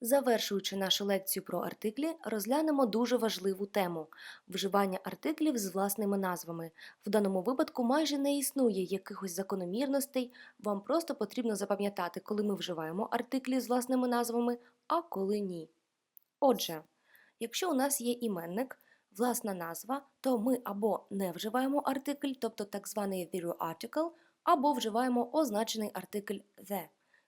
Завершуючи нашу лекцію про артиклі, розглянемо дуже важливу тему вживання артиклів з власними назвами. В даному випадку майже не існує якихось закономірностей, вам просто потрібно запам'ятати, коли ми вживаємо артиклі з власними назвами, а коли ні. Отже, якщо у нас є іменник, власна назва, то ми або не вживаємо артикль, тобто так званий zero article, або вживаємо означений артикль the.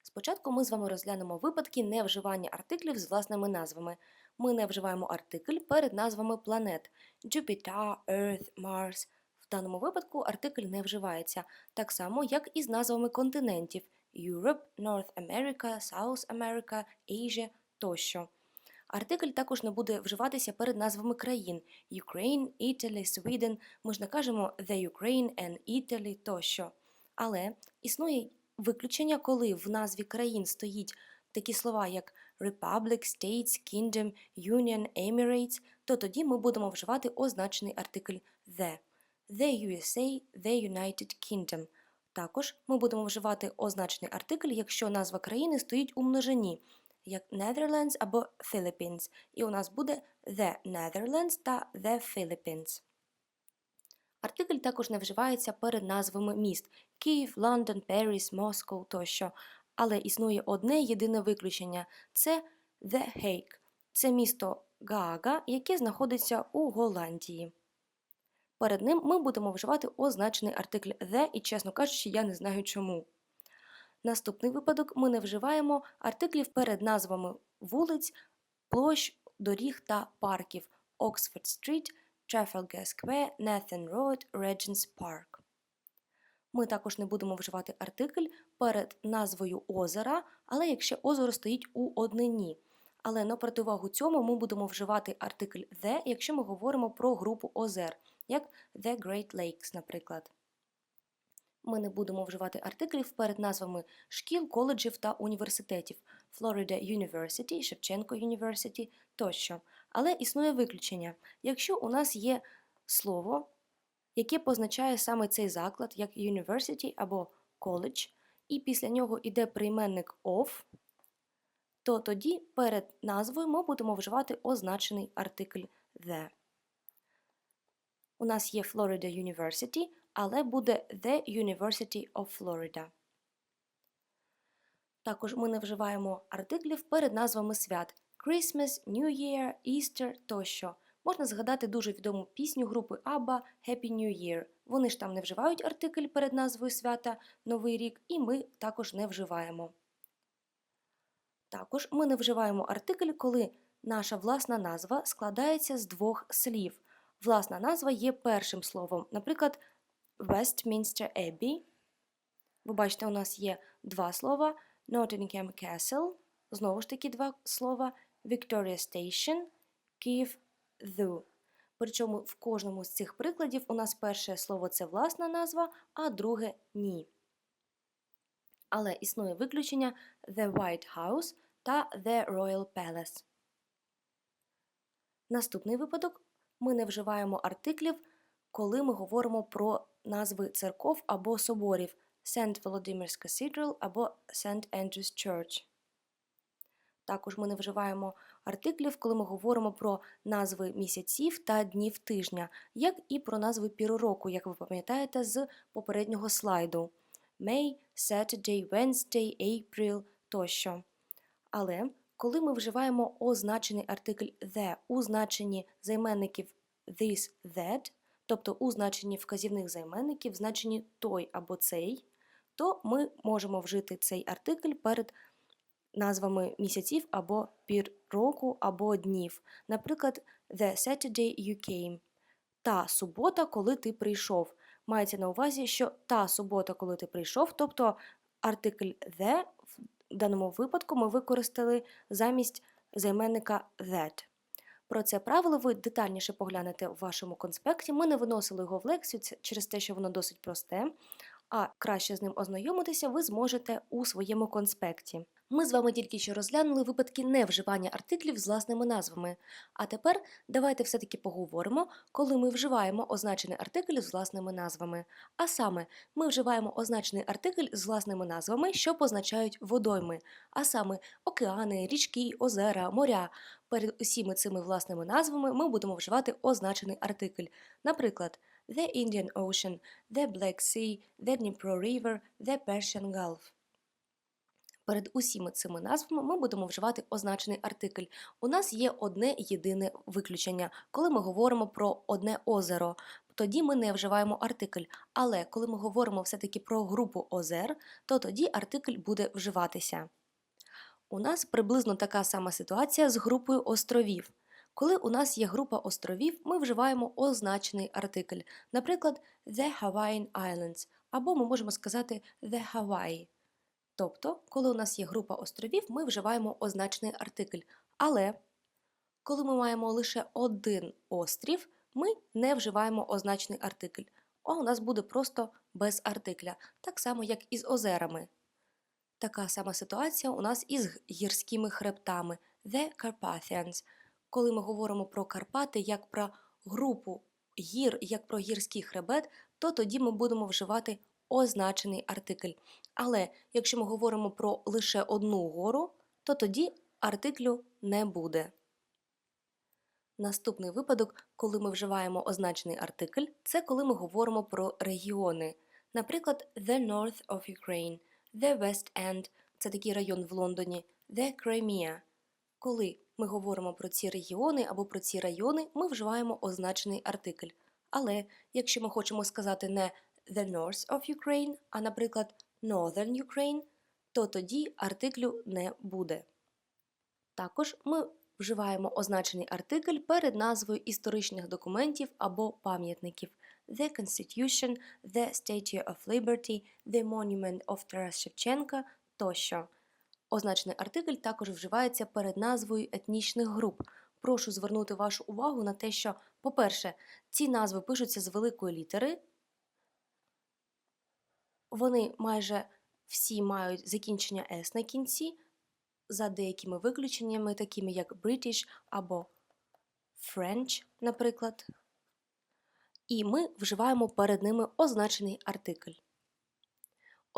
Спочатку ми з вами розглянемо випадки невживання артиклів з власними назвами. Ми не вживаємо артикль перед назвами планет Jupiter, Earth, Mars. В даному випадку артикль не вживається, так само, як і з назвами континентів Europe, North America, South America, Asia тощо. Артикль також не буде вживатися перед назвами країн Ukraine, Italy, Sweden. Ми ж не кажемо The Ukraine and Italy тощо. Але існує виключення, коли в назві країн стоїть такі слова, як Republic, States, Kingdom, Union, Emirates, то тоді ми будемо вживати означений артикль the. The USA, The United Kingdom. Також ми будемо вживати означений артикль, якщо назва країни стоїть у множині, як Netherlands або Philippines, і у нас буде The Netherlands та The Philippines. Артикль також не вживається перед назвами міст Київ, Лондон, Паріс, Москва тощо. Але існує одне єдине виключення це The Hague. Це місто Гаага, яке знаходиться у Голландії. Перед ним ми будемо вживати означений артикль the, і, чесно кажучи, я не знаю чому. Наступний випадок ми не вживаємо артиклів перед назвами вулиць, площ, доріг та парків Oxford Street, Trafalgar Square, Nathan Road, Regent's Park. Ми також не будемо вживати артикль перед назвою озера, але якщо озеро стоїть у однині. Але на противагу цьому ми будемо вживати артикль the, якщо ми говоримо про групу озер, як The Great Lakes, наприклад. Ми не будемо вживати артиклів перед назвами шкіл, коледжів та університетів Florida University, Shevchenko University тощо. Але існує виключення. Якщо у нас є слово, яке позначає саме цей заклад, як University або College, і після нього йде прийменник of, то тоді перед назвою ми будемо вживати означений артикль the. У нас є Florida University, але буде The University of Florida. Також ми не вживаємо артиклів перед назвами свят Christmas, New Year, Easter тощо. Можна згадати дуже відому пісню групи ABBA Happy New Year. Вони ж там не вживають артикль перед назвою свята Новий рік, і ми також не вживаємо. Також ми не вживаємо артикль, коли наша власна назва складається з двох слів. Власна назва є першим словом, наприклад, Westminster Abbey. Ви бачите, у нас є два слова Nottingham Castle, знову ж таки два слова Victoria Station, Київ Thu. Причому в кожному з цих прикладів у нас перше слово це власна назва, а друге ні. Але існує виключення The White House та The Royal Palace. Наступний випадок ми не вживаємо артиклів, коли ми говоримо про назви церков або соборів St. Volodymyr's Cathedral або St. Andrew's Church. Також ми не вживаємо артиклів, коли ми говоримо про назви місяців та днів тижня, як і про назви пір року, як ви пам'ятаєте з попереднього слайду May, Saturday, Wednesday, April тощо. Але коли ми вживаємо означений артикль the у значенні займенників this, that, тобто у значенні вказівних займенників, значенні той або цей, то ми можемо вжити цей артикль перед назвами місяців або пір року або днів. Наприклад, The Saturday you came. Та субота, коли ти прийшов. Мається на увазі, що та субота, коли ти прийшов, тобто артикль the в даному випадку ми використали замість займенника that. Про це правило ви детальніше поглянете в вашому конспекті. Ми не виносили його в лекцію через те, що воно досить просте, а краще з ним ознайомитися ви зможете у своєму конспекті. Ми з вами тільки що розглянули випадки невживання артиклів з власними назвами. А тепер давайте все-таки поговоримо, коли ми вживаємо означений артикль з власними назвами. А саме, ми вживаємо означений артикль з власними назвами, що позначають водойми, а саме океани, річки, озера, моря. Перед усіми цими власними назвами ми будемо вживати означений артикль. Наприклад, The Indian Ocean, The Black Sea, The Dnipro River, The Persian Gulf. Перед усіма цими назвами ми будемо вживати означений артикль. У нас є одне єдине виключення, коли ми говоримо про одне озеро. Тоді ми не вживаємо артикль. Але коли ми говоримо все-таки про групу озер, то тоді артикль буде вживатися. У нас приблизно така сама ситуація з групою островів. Коли у нас є група островів, ми вживаємо означений артикль, наприклад, The Hawaiian Islands, або ми можемо сказати The Hawaii. Тобто, коли у нас є група островів, ми вживаємо означений артикль. Але коли ми маємо лише один острів, ми не вживаємо означений артикль. А у нас буде просто без артикля, так само, як і з озерами. Така сама ситуація у нас із гірськими хребтами The Carpathians. Коли ми говоримо про Карпати як про групу гір, як про гірський хребет, то тоді ми будемо вживати означений артикль. Але якщо ми говоримо про лише одну гору, то тоді артиклю не буде. Наступний випадок, коли ми вживаємо означений артикль, це коли ми говоримо про регіони. Наприклад, The North of Ukraine, The West End це такий район в Лондоні, The Crimea. Коли ми говоримо про ці регіони або про ці райони, ми вживаємо означений артикль. Але якщо ми хочемо сказати не The North of Ukraine, а, наприклад, Northern Ukraine, то тоді артиклю не буде. Також ми вживаємо означений артикль перед назвою історичних документів або пам'ятників The Constitution, The Statue of Liberty, The Monument of Taras Shevchenka тощо. Означений артикль також вживається перед назвою етнічних груп. Прошу звернути вашу увагу на те, що, по-перше, ці назви пишуться з великої літери, вони майже всі мають закінчення S на кінці, за деякими виключеннями, такими як British або French, наприклад. І ми вживаємо перед ними означений артикль.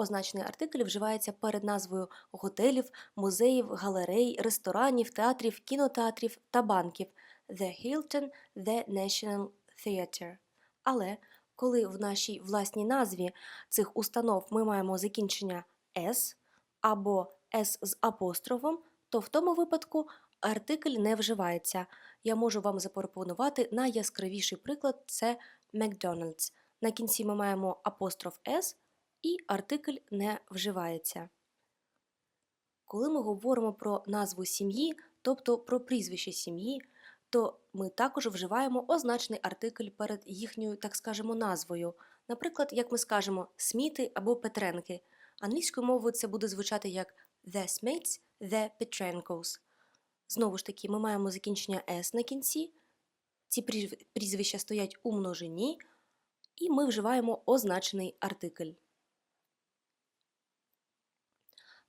Означений артикль вживається перед назвою готелів, музеїв, галерей, ресторанів, театрів, кінотеатрів та банків The Hilton, The National Theatre. Але коли в нашій власній назві цих установ ми маємо закінчення S або S з апострофом, то в тому випадку артикль не вживається. Я можу вам запропонувати найяскравіший приклад це McDonald's. На кінці ми маємо апостроф S і артикль не вживається. Коли ми говоримо про назву сім'ї, тобто про прізвище сім'ї, то ми також вживаємо означений артикль перед їхньою, так скажемо, назвою. Наприклад, як ми скажемо Сміти або Петренки. Англійською мовою це буде звучати як The Smiths, The Petrenkos. Знову ж таки, ми маємо закінчення S на кінці. Ці прізвища стоять у множині, і ми вживаємо означений артикль.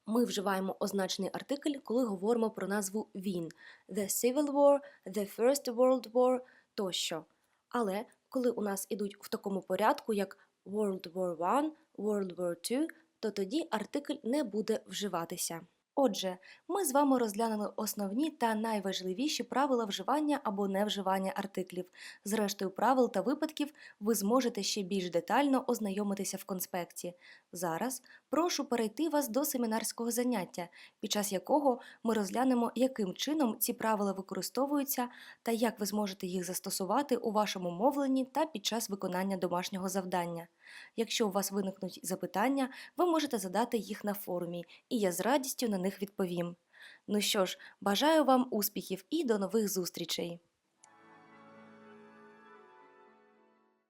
Ми вживаємо означений артикль, коли говоримо про назву він The Civil War, The First World War тощо. Але коли у нас ідуть в такому порядку, як World War I, World War II, то тоді артикль не буде вживатися. Отже, ми з вами розглянули основні та найважливіші правила вживання або невживання артиклів. Зрештою, правил та випадків ви зможете ще більш детально ознайомитися в конспекті. Зараз прошу перейти вас до семінарського заняття, під час якого ми розглянемо, яким чином ці правила використовуються та як ви зможете їх застосувати у вашому мовленні та під час виконання домашнього завдання. Якщо у вас виникнуть запитання, ви можете задати їх на форумі, і я з радістю на них відповім. Ну що ж, бажаю вам успіхів і до нових зустрічей!